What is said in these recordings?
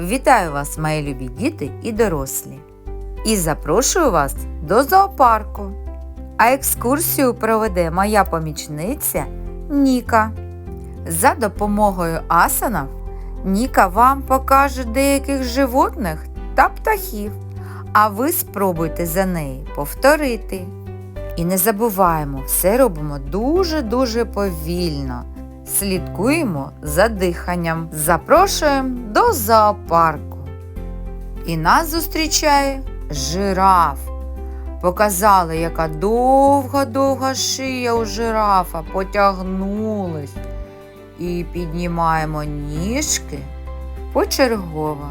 Вітаю вас, мої любі діти і дорослі. І запрошую вас до зоопарку. А екскурсію проведе моя помічниця Ніка. За допомогою асанів Ніка вам покаже деяких животних та птахів, а ви спробуйте за неї повторити. І не забуваємо, все робимо дуже-дуже повільно. Слідкуємо за диханням. Запрошуємо до зоопарку. І нас зустрічає жираф. Показали, яка довга-довга шия у жирафа потягнулась. І піднімаємо ніжки почергово.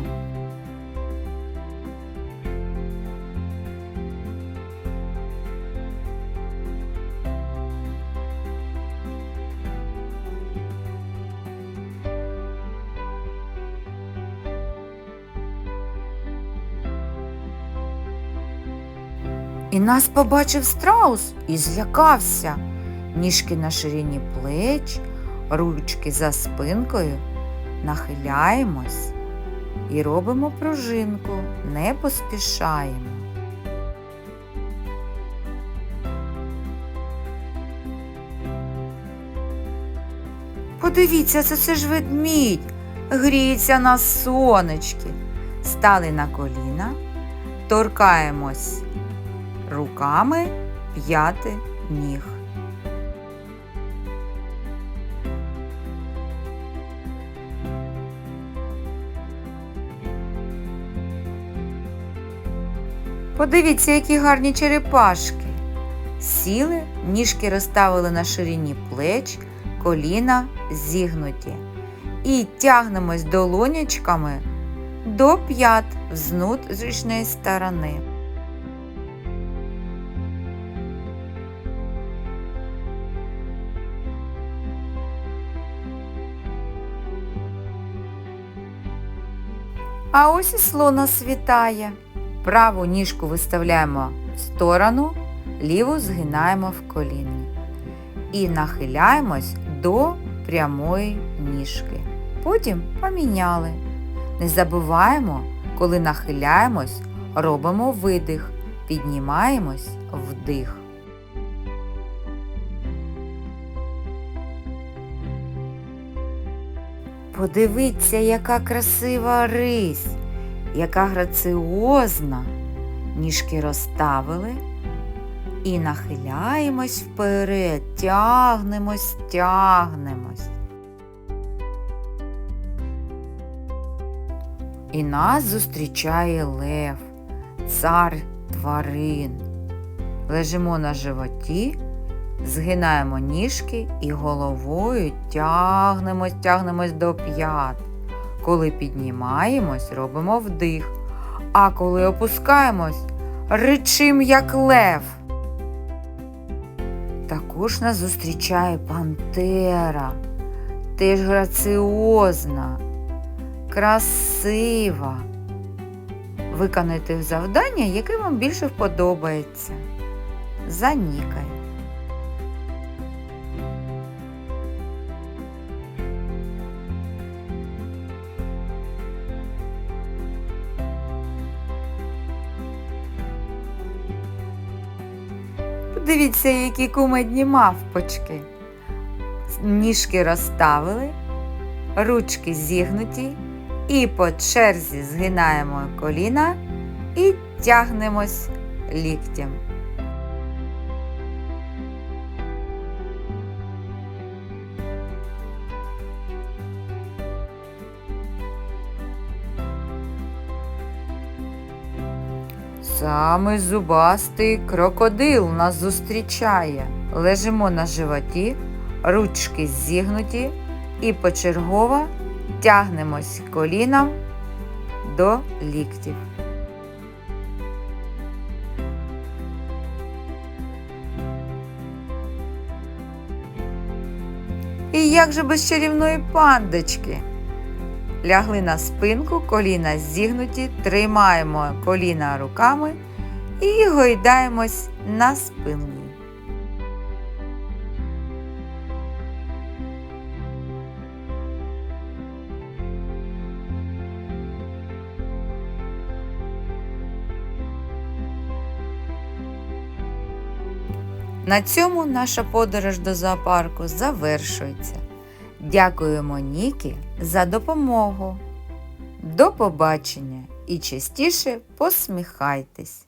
І нас побачив страус і злякався. Ніжки на ширині плеч, ручки за спинкою. Нахиляємось і робимо пружинку, не поспішаємо. Подивіться, це, це ж ведмідь, гріється на сонечки. Стали на коліна, торкаємось руками п'яти ніг. Подивіться, які гарні черепашки. Сіли, ніжки розставили на ширині плеч, коліна зігнуті. І тягнемось долонячками до п'ят з внутрішньої сторони. А ось і слона світає. Праву ніжку виставляємо в сторону, ліву згинаємо в коліні. І нахиляємось до прямої ніжки. Потім поміняли. Не забуваємо, коли нахиляємось, робимо видих, піднімаємось вдих. Подивіться, яка красива рись, яка граціозна. Ніжки розставили і нахиляємось вперед, тягнемось, тягнемось. І нас зустрічає лев, цар тварин. Лежимо на животі Згинаємо ніжки і головою тягнемось, тягнемось до п'ят. Коли піднімаємось, робимо вдих. А коли опускаємось, ричим, як лев. Також нас зустрічає пантера, теж граціозна, красива. Виконайте завдання, яке вам більше вподобається. Занікай. Подивіться, які кумедні мавпочки. Ніжки розставили, ручки зігнуті і по черзі згинаємо коліна і тягнемось ліктем. Самий зубастий крокодил нас зустрічає. Лежимо на животі, ручки зігнуті і почергово тягнемось коліном до ліктів. І як же без чарівної пандочки? Лягли на спинку, коліна зігнуті, тримаємо коліна руками і гойдаємось на спинку. На цьому наша подорож до зоопарку завершується. Дякуємо Нікі за допомогу. До побачення і частіше посміхайтесь!